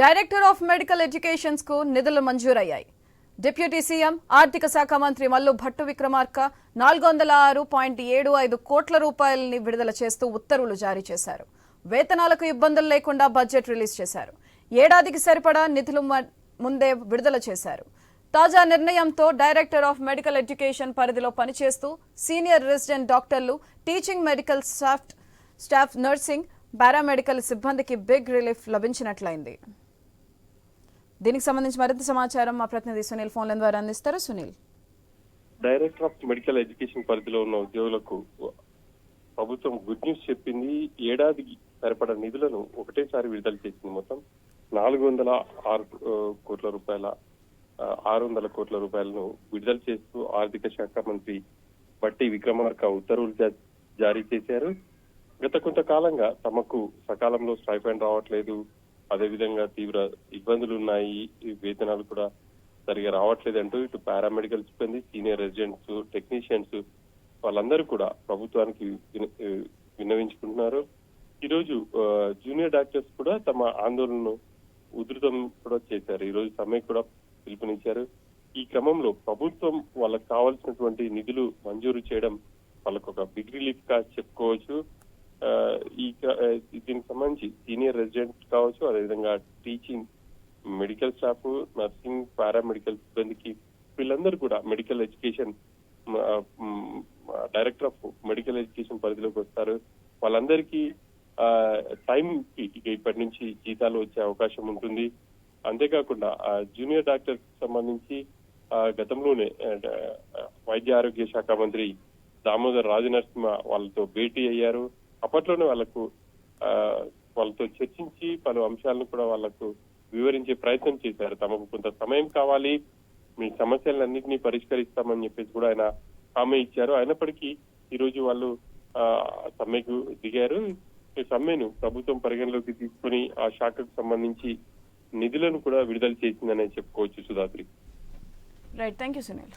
Director of medical ఎడ్యుకేషన్స్కు నిధులు మంజూరయ్యాయి. Deputy CM ఆర్థిక శాఖ మంత్రి మల్లు భట్టు విక్రమార్క నాలుగు వందల ఆరు పాయింట్ ఏడు ఐదు కోట్ల రూపాయలని విడుదల చేస్తూ ఉత్తర్వులు జారీ చేశారు. వేతనాలకు ఇబ్బందులు లేకుండా బడ్జెట్ రిలీజ్ చేశారు. ఏడాదికి సరిపడా నిధులు ముందే విడుదల చేశారు. తాజా నిర్ణయంతో డైరెక్టర్ ఆఫ్ మెడికల్ ఎడ్యుకేషన్ పరిధిలో పనిచేస్తూ సీనియర్ రెసిడెంట్ డాక్టర్లు teaching medical staff staff nursing paramedical సిబ్బందికి బిగ్ రిలీఫ్ లభించినట్లయింది. దీనికి సంబంధించి మరింత సమాచారం మా ప్రతినిధి సునీల్ ఫోన్ల ద్వారా అందిస్తారు. Sunil. Director of medical education పరిధిలో ఉన్న ఉద్యోగులకు ప్రభుత్వం గుడ్ న్యూస్ చెప్పింది. ఏడాదికి సరిపడ నిధులను ఒకటేసారి విడుదల చేసింది మొత్తం నాలుగు వందల ఆరు కోట్ల రూపాయల ఆరు వందల కోట్ల రూపాయలను విడుదల చేస్తూ ఆర్థిక శాఖ మంత్రి బట్టి విక్రమార్క ఉత్తర్వులు జారీ చేశారు. గత కొంతకాలంగా తమకు సకాలంలో స్టైఫండ్ రావట్లేదు. అదేవిధంగా తీవ్ర ఇబ్బందులు ఉన్నాయి వేతనాలు కూడా సరిగా రావట్లేదంటూ ఇటు పారామెడికల్ సిబ్బంది సీనియర్ రెసిడెంట్స్ టెక్నీషియన్స్ వాళ్ళందరూ కూడా ప్రభుత్వానికి విన్నవించుకుంటున్నారు. ఈరోజు జూనియర్ డాక్టర్స్ కూడా తమ ఆందోళనను ఉధృతం కూడా చేశారు. ఈ రోజు సమ్మె కూడా పిలుపునిచ్చారు. ఈ క్రమంలో ప్రభుత్వం వాళ్ళకు కావాల్సినటువంటి నిధులు మంజూరు చేయడం వాళ్ళకు ఒక బిగ్ రిలీఫ్గా చెప్పుకోవచ్చు. ఈ దీనికి సంబంధించి సీనియర్ రెసిడెంట్ కావచ్చు అదేవిధంగా teaching medical staff nursing paramedical సిబ్బందికి వీళ్ళందరూ కూడా medical education director of medical education పరిధిలోకి వస్తారు. వాళ్ళందరికీ టైం ఇక ఇప్పటి నుంచి జీతాలు వచ్చే అవకాశం ఉంటుంది. అంతేకాకుండా జూనియర్ డాక్టర్ సంబంధించి ఆ, గతంలోనే వైద్య ఆరోగ్య శాఖ మంత్రి దామోదర్ రాజనరసింహ వాళ్ళతో భేటీ అయ్యారు. అప్పట్లోనే వాళ్ళకు వాళ్ళతో చర్చించి పలు అంశాలను కూడా వాళ్ళకు వివరించే ప్రయత్నం చేశారు. తమకు కొంత సమయం కావాలి మీ సమస్యలన్నింటినీ పరిష్కరిస్తామని చెప్పేసి కూడా ఆయన హామీ ఇచ్చారు. అయినప్పటికీ ఈరోజు వాళ్ళు సమ్మెకు దిగారు. సమ్మెను ప్రభుత్వం పరిగణలోకి తీసుకుని ఆ శాఖకు సంబంధించి నిధులను కూడా విడుదల చేసిందనే చెప్పుకోవచ్చు Sudhatri right thank you Sunil